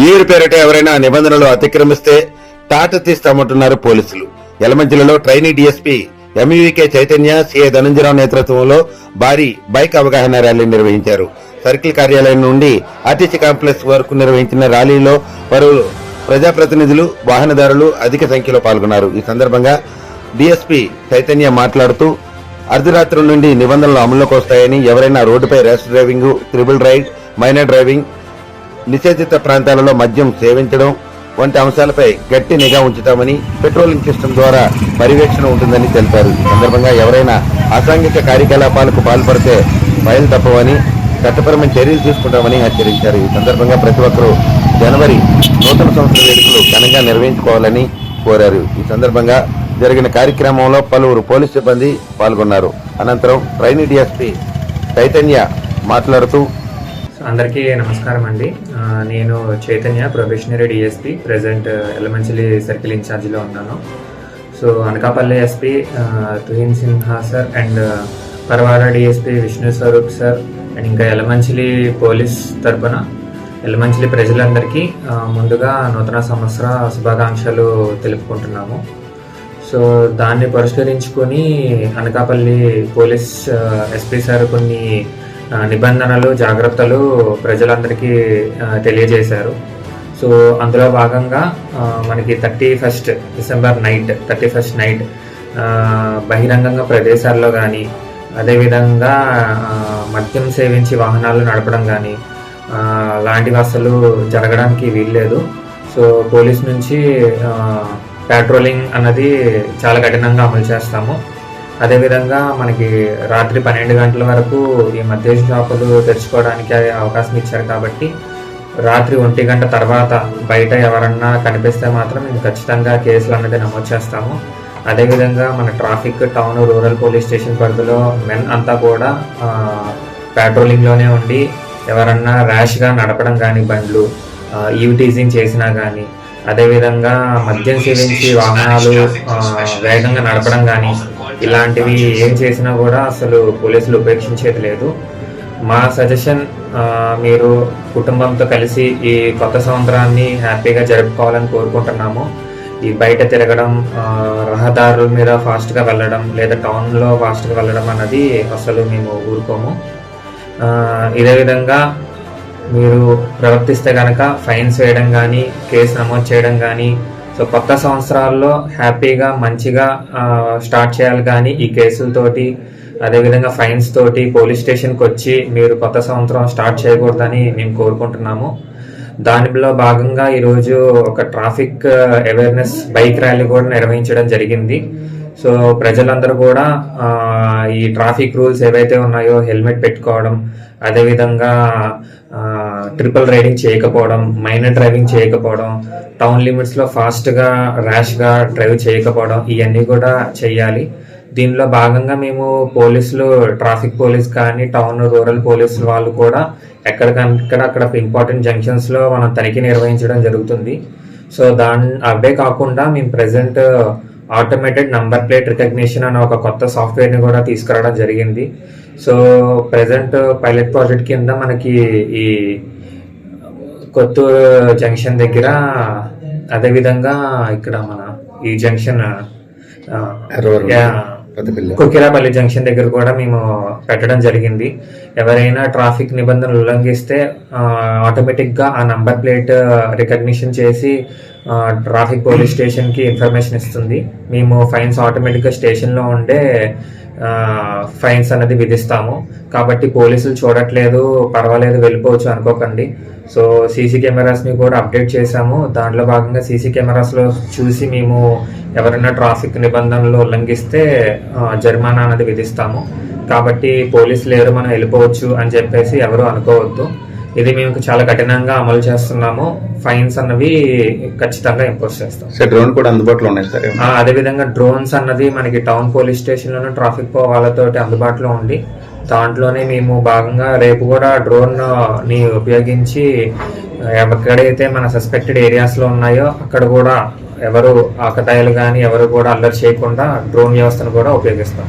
నీరు పేరిట ఎవరైనా నిబంధనలు అతిక్రమిస్తే తాట తీస్తామంటున్నారు పోలీసులు. యలమంచిలలో trainee DSP MUK Chaitanya CI Dhananjaya Rao నేతృత్వంలో భారీ బైక్ అవగాహన ర్యాలీ నిర్వహించారు. సర్కిల్ కార్యాలయం నుండి ఆర్టీసీ కాంప్లెక్స్ వరకు నిర్వహించిన ర్యాలీలో పలువురు ప్రజాప్రతినిధులు వాహనదారులు అధిక సంఖ్యలో పాల్గొన్నారు. ఈ సందర్భంగా డీఎస్పీ చైతన్య మాట్లాడుతూ అర్ధరాత్రి నుండి నిబంధనలు అమల్లోకి వస్తాయని ఎవరైనా రోడ్డుపై rash driving triple ride minor driving నిషేధిత ప్రాంతాలలో మద్యం సేవించడం వంటి అంశాలపై గట్టి నిఘా ఉంచుతామని పెట్రోలింగ్ సిస్టమ్ ద్వారా పర్యవేక్షణ ఉంటుందని తెలిపారు. ఈ సందర్భంగా ఎవరైనా అసాంఘిక కార్యకలాపాలకు పాల్పడితే ఫైల్ తప్పవని చట్టపరమైన చర్యలు తీసుకుంటామని హెచ్చరించారు. ఈ సందర్భంగా ప్రతి ఒక్కరూ జనవరి నూతన సంవత్సర వేడుకలు ఘనంగా నిర్వహించుకోవాలని కోరారు. ఈ సందర్భంగా జరిగిన కార్యక్రమంలో పలువురు పోలీస్ సిబ్బంది పాల్గొన్నారు. అనంతరం ట్రైనీ డిఎస్పీ చైతన్య మాట్లాడుతూ అందరికీ నమస్కారం అండి. నేను Chaitanya probationary DSP present Elamanchili circle ఇన్ఛార్జిలో ఉన్నాను. So Anakapalli SP Tuhin Sinha sir and Parawada DSP Vishnu Swaroop sir and ఇంకా ఎలమంచిలి పోలీస్ తరపున ఎలమంచిలి ప్రజలందరికీ ముందుగా నూతన సంవత్సర శుభాకాంక్షలు తెలుపుకుంటున్నాము. సో దాన్ని పరిష్కరించుకొని అనకాపల్లి పోలీస్ ఎస్పీ సార్ కొన్ని నిబంధనలు జాగ్రత్తలు ప్రజలందరికీ తెలియజేశారు. సో అందులో భాగంగా మనకి thirty first December night thirty first night బహిరంగంగా ప్రదేశాల్లో కానీ అదేవిధంగా మద్యం సేవించి వాహనాలు నడపడం కానీ లాంటివి అసలు జరగడానికి వీల్లేదు. సో పోలీస్ నుంచి పెట్రోలింగ్ అన్నది చాలా కఠినంగా అమలు చేస్తాము. అదేవిధంగా మనకి రాత్రి పన్నెండు గంటల వరకు ఈ మధ్య షాపులు తెరుచుకోవడానికి అవకాశం ఇచ్చారు కాబట్టి రాత్రి ఒంటి గంట తర్వాత బయట ఎవరన్నా కనిపిస్తే మాత్రం మేము ఖచ్చితంగా కేసులు అనేది నమోదు చేస్తాము. అదేవిధంగా మన traffic town rural police station పరిధిలో మెన్ అంతా కూడా పెట్రోలింగ్లోనే ఉండి ఎవరన్నా ర్యాష్గా నడపడం కానీ బండ్లు ఈవిటీజింగ్ చేసినా కానీ అదేవిధంగా మద్యం సేవించి వాహనాలు వేగంగా నడపడం కానీ ఇలాంటివి ఏం చేసినా కూడా అసలు పోలీసులు ఉపేక్షించేది లేదు. మా సజెషన్ మీరు కుటుంబంతో కలిసి ఈ కొత్త సంవత్సరాన్ని హ్యాపీగా జరుపుకోవాలని కోరుకుంటున్నాము. ఈ బయట తిరగడం రహదారుల మీద ఫాస్ట్గా వెళ్ళడం లేదా టౌన్లో ఫాస్ట్గా వెళ్ళడం అన్నది అసలు మేము ఊరుకోము. ఇదే విధంగా మీరు ప్రవర్తిస్తే కనుక ఫైన్స్ వేయడం కానీ కేసు నమోదు చేయడం కానీ సో కొత్త సంవత్సరాల్లో హ్యాపీగా మంచిగా స్టార్ట్ చేయాలి కానీ ఈ కేసులతోటి అదేవిధంగా ఫైన్స్ తోటి పోలీస్ స్టేషన్కి వచ్చి మీరు కొత్త సంవత్సరం స్టార్ట్ చేయకూడదని మేము కోరుకుంటున్నాము. దానిలో భాగంగా ఈరోజు ఒక ట్రాఫిక్ అవేర్నెస్ బైక్ ర్యాలీ కూడా నిర్వహించడం జరిగింది. సో ప్రజలందరూ కూడా ఈ ట్రాఫిక్ రూల్స్ ఏవైతే ఉన్నాయో హెల్మెట్ పెట్టుకోవడం అదేవిధంగా ట్రిపుల్ రైడింగ్ చేయకపోవడం మైనర్ డ్రైవింగ్ చేయకపోవడం టౌన్ లిమిట్స్లో ఫాస్ట్గా ర్యాష్గా డ్రైవ్ చేయకపోవడం ఇవన్నీ కూడా చేయాలి దీనిలో భాగంగా మేము పోలీసులు ట్రాఫిక్ పోలీస్ కానీ టౌన్ రూరల్ పోలీసులు వాళ్ళు కూడా ఎక్కడికక్కడ అక్కడ ఇంపార్టెంట్ జంక్షన్స్లో మనం తనిఖీ నిర్వహించడం జరుగుతుంది. సో దాని అవే కాకుండా మేము present automated number plate recognition అనే ఒక కొత్త సాఫ్ట్వేర్ని కూడా తీసుకురావడం జరిగింది. సో ప్రజెంట్ పైలట్ ప్రాజెక్ట్ కింద మనకి ఈ కొత్తూరు జంక్షన్ దగ్గర అదేవిధంగా ఇక్కడ మన ఈ జంక్షన్ కుకిరాపల్లి జంక్షన్ దగ్గర కూడా మేము పెట్టడం జరిగింది. ఎవరైనా ట్రాఫిక్ నిబంధనలు ఉల్లంఘిస్తే ఆటోమేటిక్గా ఆ నంబర్ ప్లేట్ రికగ్నిషన్ చేసి ట్రాఫిక్ పోలీస్ స్టేషన్కి ఇన్ఫర్మేషన్ ఇస్తుంది. మేము ఫైన్స్ ఆటోమేటిక్గా స్టేషన్లో ఉండే ఫైన్స్ అనేది విధిస్తాము. కాబట్టి పోలీసులు చూడట్లేదు పర్వాలేదు వెళ్ళిపోవచ్చు అనుకోకండి. సో సీసీ కెమెరాస్ని కూడా అప్డేట్ చేశాము. దాంట్లో భాగంగా సీసీ కెమెరాస్లో చూసి మేము ఎవరైనా ట్రాఫిక్ నిబంధనలు ఉల్లంఘిస్తే జరిమానా అనేది విధిస్తాము. కాబట్టి పోలీసులు లేరు మనం వెళ్ళిపోవచ్చు అని చెప్పేసి ఎవరు అనుకోవద్దు. ఇది మేము చాలా కఠినంగా అమలు చేస్తున్నాము. ఫైన్స్ అన్నవి ఖచ్చితంగా ఇంపోజ్ చేస్తాం. సార్ డ్రోన్ కూడా అందుబాటులో ఉన్నాయి సార్ ఆ, అదేవిధంగా డ్రోన్స్ అన్నది మనకి టౌన్ పోలీస్ స్టేషన్లోనే ట్రాఫిక్ వాళ్ళతోటి అందుబాటులో ఉంది దాంట్లోనే మేము భాగంగా రేపు కూడా డ్రోన్ని ఉపయోగించి ఎక్కడైతే మన సస్పెక్టెడ్ ఏరియాస్లో ఉన్నాయో అక్కడ కూడా ఎవరు ఆకతాయిలు కానీ ఎవరు కూడా అల్లరి చేయకుండా డ్రోన్ వ్యవస్థను కూడా ఉపయోగిస్తాం.